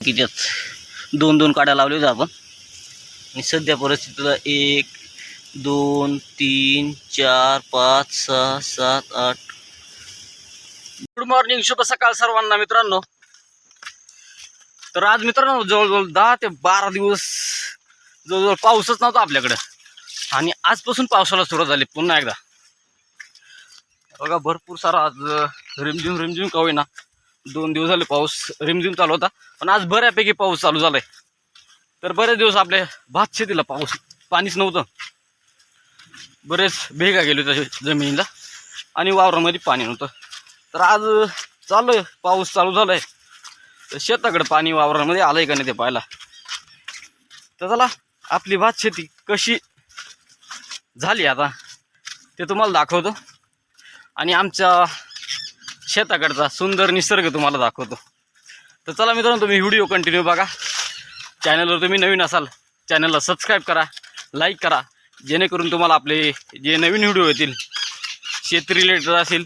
की दोन दोन काड्या लावल्या होत्या आपण. आणि सध्या परिस्थितीला एक दोन तीन चार पाच सहा सात आठ. गुड मॉर्निंग शुभ सकाळ सर्वांना मित्रांनो. तर आज मित्रांनो जवळजवळ दहा ते बारा दिवस जवळजवळ पाऊसच नव्हता आपल्याकडं. आणि आजपासून पावसाला सुरुवात झाली पुन्हा एकदा. बघा भरपूर सारा आज रिमझिम रिमझिम का होईना. दोन दिवस झाले पाऊस रिमझिम चालू होता पण आज बऱ्यापैकी पाऊस चालू झालाय. तर बरेच दिवस आपल्या भात शेतीला पाऊस पाणीच नव्हतं. बरेच भेगा गेले होत्या जमिनीला आणि वावरामध्ये पाणी नव्हतं. तर आज चालू आहे पाऊस चालू झालाय. तर शेताकडे पाणी वावरामध्ये आलंय का नाही ते पाहायला. तर चला आपली भात शेती कशी झाली आता ते तुम्हाला दाखवतो. आणि आमच्या शेताकडचा सुंदर निसर्ग तुम्हाला दाखवतो. तर चला मित्रांनो तुम्ही व्हिडिओ कंटिन्यू बघा. चॅनलवर तुम्ही नवीन असाल चॅनलला सबस्क्राईब करा लाईक करा. जेणेकरून तुम्हाला आपले जे नवीन व्हिडिओ येतील शेती रिलेटेड असेल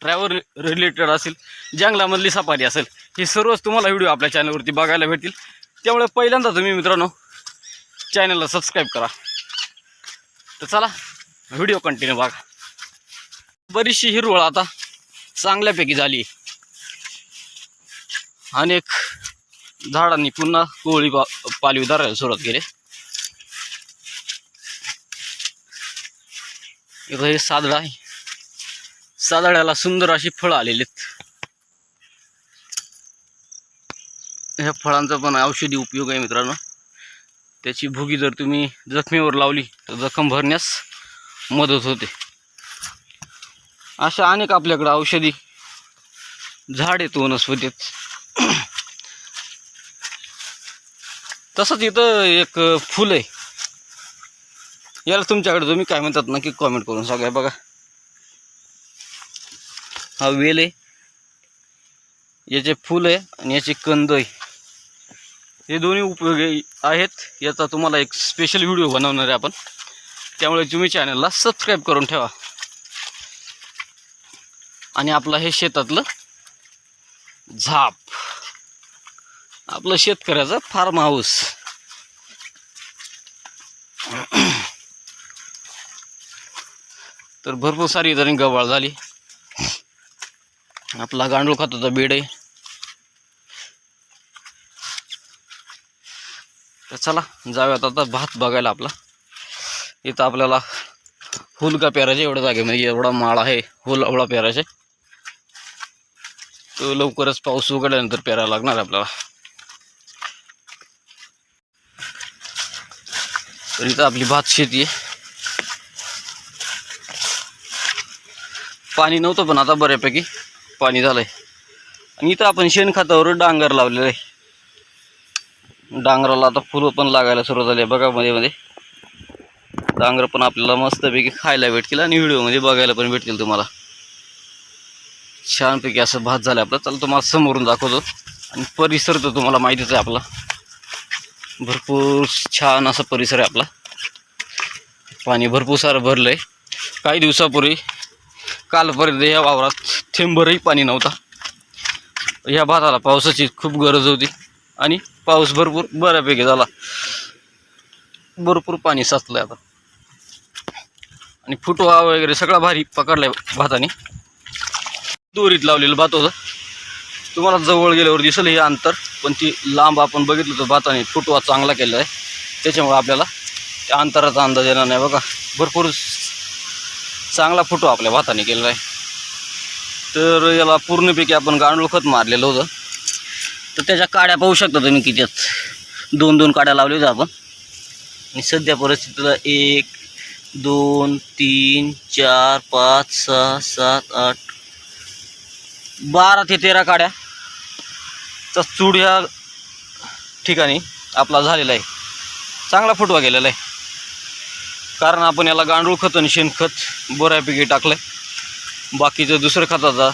ट्रॅव्हल रिलेटेड असेल जंगलामधली सफारी असेल हे सर्वच तुम्हाला व्हिडिओ आपल्या चॅनलवरती बघायला भेटतील. त्यामुळे पहिल्यांदा तुम्ही मित्रांनो चॅनलला सबस्क्राईब करा. तर चला व्हिडिओ कंटिन्यू बघा. बरीचशी हिरवळ आता. चांगल्यापैकी झाली. अनेक झाडांनी पुन्हा कोळी पा पालवी धरायला सुरुवात केली. इथं हे सादळ आहे. सादळ्याला सुंदर अशी फळं आलेली आहेत. ह्या फळांचा पण औषधी उपयोग आहे मित्रांनो. त्याची भुगी जर तुम्ही जखमेवर लावली तर जखम भरण्यास मदत होते. अशा अनेक आपल्याकडं औषधी झाड आहेत वनस्पतीत. तसंच इथं एक फुल आहे. याला तुमच्याकडे तुम्ही काय म्हणतात नक्की कॉमेंट करून सांगा बघा. हा वेल आहे. याचे फुल आहे आणि याचे कंद आहे. हे दोन्ही उपयोगी आहेत. याचा तुम्हाला एक स्पेशल व्हिडिओ बनवणार आहे आपण. त्यामुळे तुम्ही चॅनलला सबस्क्राईब करून ठेवा. आणि आपलं हे शेतातलं झाप. आपलं शेतकऱ्याचं फार्म हाऊस तर भरपूर सारी इथं गवाळ झाली. आपला गांडूळ खताचा बेड आहे. तर चला जाऊयात आता भात बघायला आपला. इथं आपल्याला हुलका पेरायचे एवढ्या जागेमध्ये एवढा माळ आहे हुल एवढा पेरायचे तो लवकरच पाऊस उघडल्यानंतर पेरायला लागणार आपल्याला. तर इथं आपली भात शेती आहे. पाणी नव्हतं पण आता बऱ्यापैकी पाणी झालंय. आणि इथं आपण शेणखतावर डांगर लावलेलं आहे. डांगराला आता फुलं पण लागायला सुरू झाली आहे. बघा मध्ये मध्ये. डांगर पण आपल्याला मस्तपैकी खायला भेटतील आणि व्हिडिओमध्ये बघायला पण भेटतील तुम्हाला. छानपैकी असं भात झालं आपलं. चला तुम्हाला समोरून दाखवतो. आणि परिसर तर तुम्हाला माहितीच आहे आपला. भरपूर छान असा परिसर आहे आपला. पाणी भरपूर सारं भरलं आहे काही दिवसापूर्वी कालपर्यंत या वावरात थेंबरही पाणी नव्हता. ह्या भाताला पावसाची खूप गरज होती. आणि पाऊस भरपूर बऱ्यापैकी झाला. भरपूर पाणी साचलं आहे आता. आणि फुटवा वगैरे सगळा भारी पकडला आहे भाताने. दोरीत लावलेलं भात होतं. तुम्हाला जवळ गेल्यावर दिसेल हे अंतर पण ती लांब आपण बघितलं तर भाताने फुटवा चांगला केलेला आहे. त्याच्यामुळे आपल्याला त्या अंतराचा अंदाज येणार नाही बघा. भरपूर चांगला फुटवा आपल्या भाताने केलेला आहे. तर याला पूर्णपैकी आपण गांडूळ खत मारलेलं होतं. तर त्याच्या काड्या पाहू शकता तुम्ही किती दोन दोन काड्या लावल्या होत्या आपण. आणि सध्या परिस्थितीला एक दोन तीन चार पाच सहा सात आठ बारा ते तेरा काड्या. तर चूड ह्या ठिकाणी आपला झालेला आहे. चांगला फुटवा गेलेला आहे. कारण आपण याला गांडूळ खत आणि शेणखत बऱ्यापैकी टाकलं आहे बाकीचं दुसरं खताचा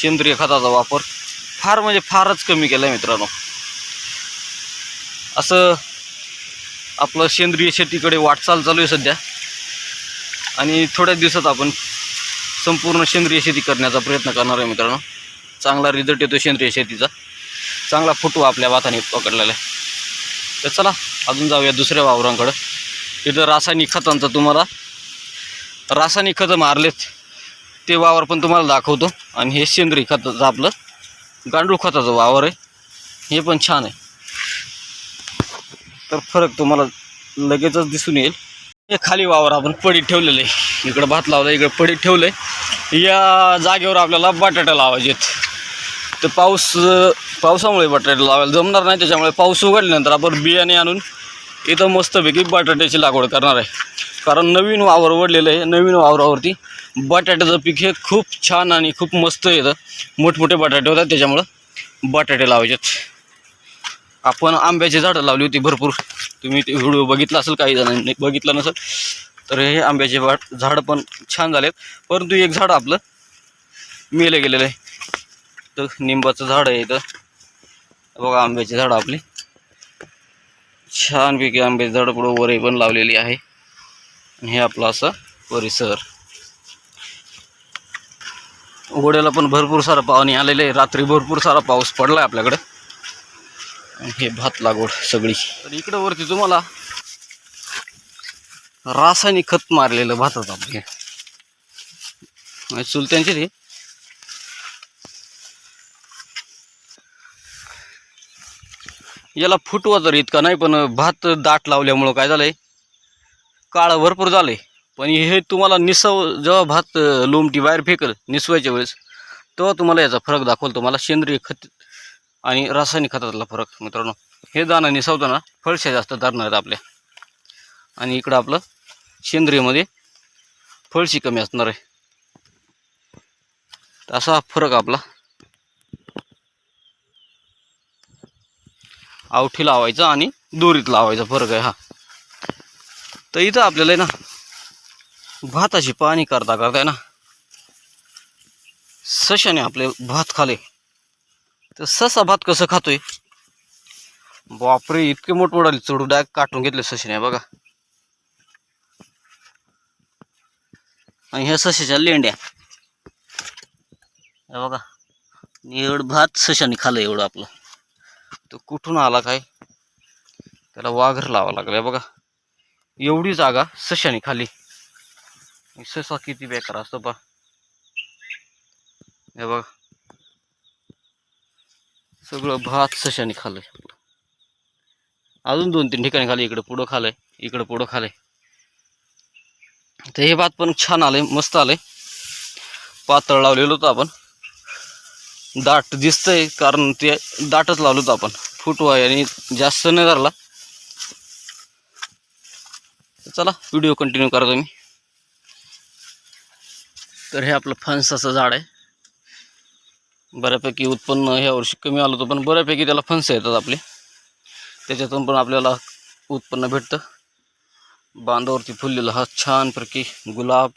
सेंद्रिय खताचा वापर फार म्हणजे फारच कमी केला आहे मित्रांनो. असं आपलं सेंद्रिय शेतीकडे वाटचाल चालू आहे सध्या. आणि थोड्याच दिवसात आपण संपूर्ण सेंद्रिय शेती करण्याचा प्रयत्न करणार आहे मित्रांनो. चांगला रिझल्ट येतो सेंद्रिय शेतीचा. चांगला फुटू आपल्या भाताने पकडलेला आहे. तर चला अजून जाऊया दुसऱ्या वावरांकडं. तिथं रासायनिक खतांचं तुम्हाला रासायनिक खतं मारलेत. ते वावर पण तुम्हाला दाखवतो. आणि हे सेंद्रिय खताचं आपलं गांडूळ खताचं वावर आहे. हे पण छान आहे. तर फरक तुम्हाला लगेचच दिसून येईल. हे खाली वावर आपण पडीत ठेवलेलं आहे. इकडं भात लावला इकडं पडीत ठेवलं आहे या जागेवर आपल्याला बटाटा लावायचे आहेत तर पाऊस पावसामुळे बटाटे लावायला जमणार नाही त्याच्यामुळे पाऊस उघडल्यानंतर आपण बियाणे आणून इथं मस्तपैकी बटाट्याची लागवड करणार आहे. कारण नवीन वावर वडलेलं आहे नवीन वावरावरती बटाट्याचं पीक हे खूप छान आणि खूप मस्त येतं मोठमोठे बटाटे होतात त्याच्यामुळं बटाटे लावायचेत. आपण आंब्याची झाडं लावली होती भरपूर. तुम्ही ते व्हिडिओ बघितला असेल काही जणांनी बघितलं नसेल तर हे आंब्याचे वाट झाडं पण छान झालेत. परंतु एक झाड आपलं मेलं गेलेलं आहे. तर निंबाचं झाड आहे इथं. बघा आंब्याची झाडं आपली. छानपैकी आंब्याची झाडं पुढं वरे पण लावलेली आहे. हे आपलं असं परिसर. घोड्याला पण भरपूर सारा पाणी आलेलं आहे. रात्री भरपूर सारा पाऊस पडला आहे आपल्याकडं. आणि हे भात लागवड सगळी. तर इकडं वरती तुम्हाला रासायनिक खत मारलेलं भातात आपले चुलत्यांचे ते याला फुटवा जर इतका नाही पण भात दाट लावल्यामुळं काय झालंय? काळं भरपूर झालंय. पण हे तुम्हाला निसव जेव्हा भात लोमटी बाहेर फेकल निसवायच्या वेळेस तेव्हा तुम्हाला याचा फरक दाखवल तुम्हाला सेंद्रिय खत आणि रासायनिक खतातला फरक मित्रांनो. हे दाणं निसवताना फळशा जास्त धरणार आहेत आपल्या. आणि इकडं आपलं सेंद्रियमध्ये फळशी कमी असणार आहे. असा फरक आपला आवठी लावायचं आणि दोरीत लावायचा फरक आहे हा. तर इथं आपल्याला आहे ना भाताची पाणी करता करताय ना सशाने आपले भात खाले. तर ससा भात कसं खातोय? बापरे इतके मोठमोठाले चढू डायरेक्ट काटून घेतले सशाने बघा. आणि ह्या सशाच्या लेंड्या. हे बघा एवढं भात सशाने खाल्लं एवढं आपलं. कुठून आला काय? त्याला वाघर लावा लागलाय बघा. एवढी जागा सशाने खाली. ससा किती बेकार असतो पा हे बघा. सगळं भात सशाने खाल्लंय. अजून दोन तीन ठिकाणी खाली इकडं पुढं खालंय इकडं पुढं खालंय तर हे भात पण छान आलंय मस्त आलंय. पातळ लावलेलं होतं आपण. दाट दिसतंय कारण ते दाटच लावलं होतं आपण. फुटवा आहे आणि जास्त नाही धरला. चला व्हिडिओ कंटिन्यू करा तुम्ही. तर हे आपलं फणसाचं झाड आहे. बऱ्यापैकी उत्पन्न ह्या वर्षी कमी आलं होतं पण बऱ्यापैकी त्याला फणसं येतात आपले. त्याच्यातून पण आपल्याला उत्पन्न भेटतं. बांधावरती फुललेला हा छानपैकी गुलाब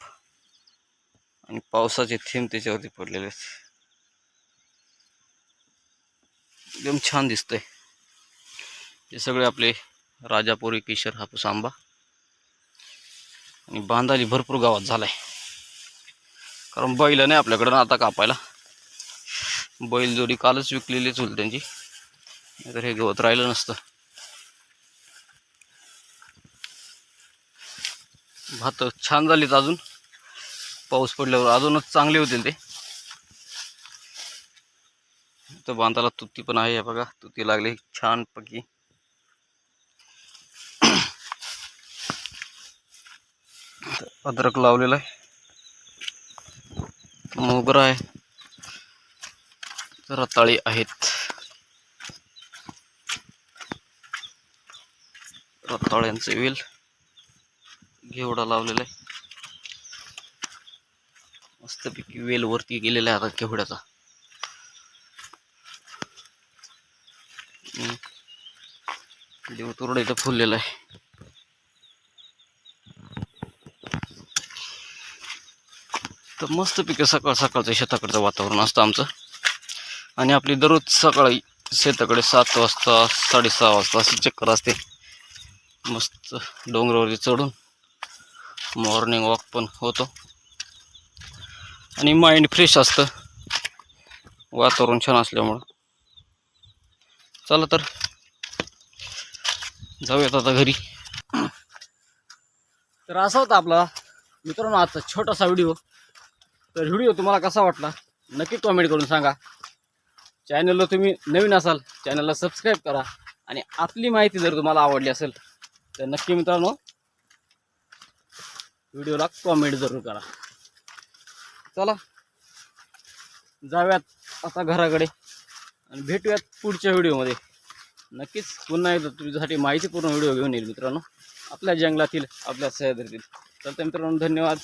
आणि पावसाचे थेंब त्याच्यावरती पडलेले आहेत. एकदम छान दिसतंय. हे सगळे आपले राजापुरी केशर हापूस आंबा आणि बांधाली भरपूर गावात झालाय. कारण बैल नाही आपल्याकडं ना आता कापायला. बैल जोडी कालच विकलेली चुल त्यांची. तर हे गवत राहिलं नसतं. भात छान झालीत अजून. पाऊस पडल्यावर अजूनच चांगले होतील ते. तर बांधाला तुती पण आहे हे बघा. तुती लागली छान अद्रक लावलेला आहे. मोगरा आहे. रताळी आहेत. रताळ्यांचे वेल घेवडा लावलेला आहे. मस्तपैकी वेल वरती गेलेला आहे आता केवड्याचा देवतुरडा इथं फुललेला आहे. तर मस्तपैकी सकाळ सकाळचं शेताकडचं वातावरण असतं आमचं. आणि आपली दररोज सकाळी शेताकडे सात वाजता साडेसहा वाजता अशी चक्कर असते. मस्त डोंगरावरती चढून मॉर्निंग वॉक पण होतो. आणि माइंड फ्रेश असतं. वातावरण छान असल्यामुळं. चला तर. जाऊयात आता घरी. तर असा होता आपला मित्रांनो आजचा छोटासा व्हिडिओ. तर व्हिडिओ तुम्हाला कसा वाटला? नक्की कॉमेंट करून सांगा. चॅनलला तुम्ही नवीन असाल चॅनलला सबस्क्राईब करा. आणि आपली माहिती जर तुम्हाला आवडली असेल तर नक्की मित्रांनो व्हिडिओला कॉमेंट जरूर करा. चला जाऊयात आता घराकडे आणि भेटूयात पुढच्या व्हिडिओमध्ये नक्कीच पुन्हा एकदा तुझ्यासाठी माहितीपूर्ण व्हिडिओ घेऊन येईल मित्रांनो. आपल्या जंगलातील आपल्या सह्याद्रीतील. तर मित्रांनो धन्यवाद.